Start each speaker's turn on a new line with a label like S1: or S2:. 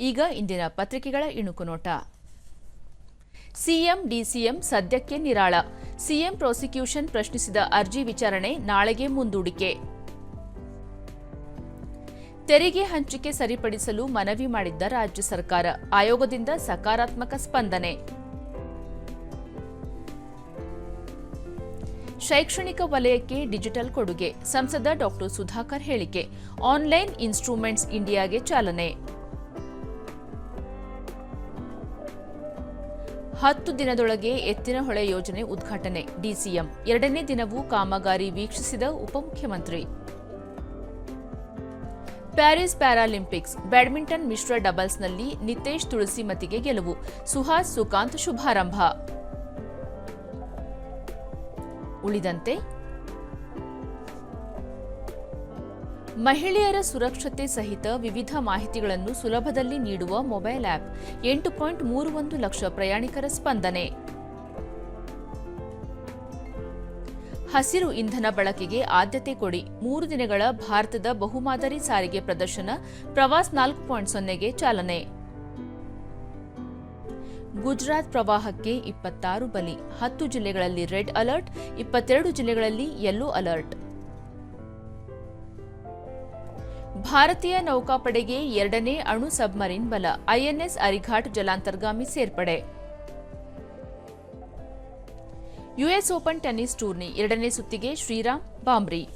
S1: ಈಗ ಇಂದಿನ ಪತ್ರಿಕೆಗಳ ಇಣುಕು ನೋಟ. ಸಿಎಂ, ಡಿಸಿಎಂ ಸದ್ಯಕ್ಕೆ ನಿರಾಳ. ಸಿಎಂ ಪ್ರಾಸಿಕ್ಯೂಷನ್ ಪ್ರಶ್ನಿಸಿದ ಅರ್ಜಿ ವಿಚಾರಣೆ ನಾಳೆಗೆ ಮುಂದೂಡಿಕೆ. ತೆರಿಗೆ ಹಂಚಿಕೆ ಸರಿಪಡಿಸಲು ಮನವಿ ಮಾಡಿದ್ದ ರಾಜ್ಯ ಸರ್ಕಾರ. ಆಯೋಗದಿಂದ ಸಕಾರಾತ್ಮಕ ಸ್ಪಂದನೆ. ಶೈಕ್ಷಣಿಕ ವಲಯಕ್ಕೆ ಡಿಜಿಟಲ್ ಕೊಡುಗೆ. ಸಂಸದ ಡಾಕ್ಟರ್ ಸುಧಾಕರ್ ಹೇಳಿಕೆ. ಆನ್ಲೈನ್ ಇನ್ಸ್ಟ್ರೂಮೆಂಟ್ಸ್ ಇಂಡಿಯಾಗೆ ಚಾಲನೆ. ಹತ್ತು ದಿನದೊಳಗೆ ಎತ್ತಿನಹೊಳೆ ಯೋಜನೆ ಉದ್ಘಾಟನೆ. ಡಿಸಿಎಂ ಎರಡನೇ ದಿನವೂ ಕಾಮಗಾರಿ ವೀಕ್ಷಿಸಿದ ಉಪಮುಖ್ಯಮಂತ್ರಿ. ಪ್ಯಾರಿಸ್ ಪ್ಯಾರಾಲಿಂಪಿಕ್ಸ್ ಬ್ಯಾಡ್ಮಿಂಟನ್ ಮಿಶ್ರ ಡಬಲ್ಸ್ನಲ್ಲಿ ನಿತೇಶ್ ತುಳಸಿಮತಿಗೆ ಗೆಲುವು. ಸುಹಾಸ್ ಸುಕಾಂತ್ ಶುಭಾರಂಭ. ಉಳಿದಂತೆ ಮಹಿಳೆಯರ ಸುರಕ್ಷತೆ ಸಹಿತ ವಿವಿಧ ಮಾಹಿತಿಗಳನ್ನು ಸುಲಭದಲ್ಲಿ ನೀಡುವ ಮೊಬೈಲ್ ಆಪ್ ಎಂಟು ಪಾಯಿಂಟ್ ಮೂರು ಒಂದು ಲಕ್ಷ ಪ್ರಯಾಣಿಕರ ಸ್ಪಂದನೆ. ಹಸಿರು ಇಂಧನ ಬಳಕೆಗೆ ಆದ್ಯತೆ ಕೊಡಿ. ಮೂರು ದಿನಗಳ ಭಾರತದ ಬಹುಮಾದರಿ ಸಾರಿಗೆ ಪ್ರದರ್ಶನ ಪ್ರವಾಸ್ ನಾಲ್ಕು ಪಾಯಿಂಟ್ ಸೊನ್ನೆಗೆ ಚಾಲನೆ. ಗುಜರಾತ್ ಪ್ರವಾಹಕ್ಕೆ ಇಪ್ಪತ್ತಾರು ಬಲಿ. ಹತ್ತು ಜಿಲ್ಲೆಗಳಲ್ಲಿ ರೆಡ್ ಅಲರ್ಟ್, ಇಪ್ಪತ್ತೆರಡು ಜಿಲ್ಲೆಗಳಲ್ಲಿ ಯೆಲ್ಲೋ ಅಲರ್ಟ್. ಭಾರತೀಯ ನೌಕಾಪಡೆಗೆ ಎರಡನೇ ಅಣು ಸಬ್ಮರೀನ್ ಬಲ, ಐಎನ್ಎಸ್ ಅರಿಘಾಟ್ ಜಲಾಂತರ್ಗಾಮಿ ಸೇರ್ಪಡೆ. ಯುಎಸ್ ಓಪನ್ ಟೆನ್ನಿಸ್ ಟೂರ್ನಿ, ಎರಡನೇ ಸುತ್ತಿಗೆ ಶ್ರೀರಾಮ್ ಬಾಂಬ್ರಿ.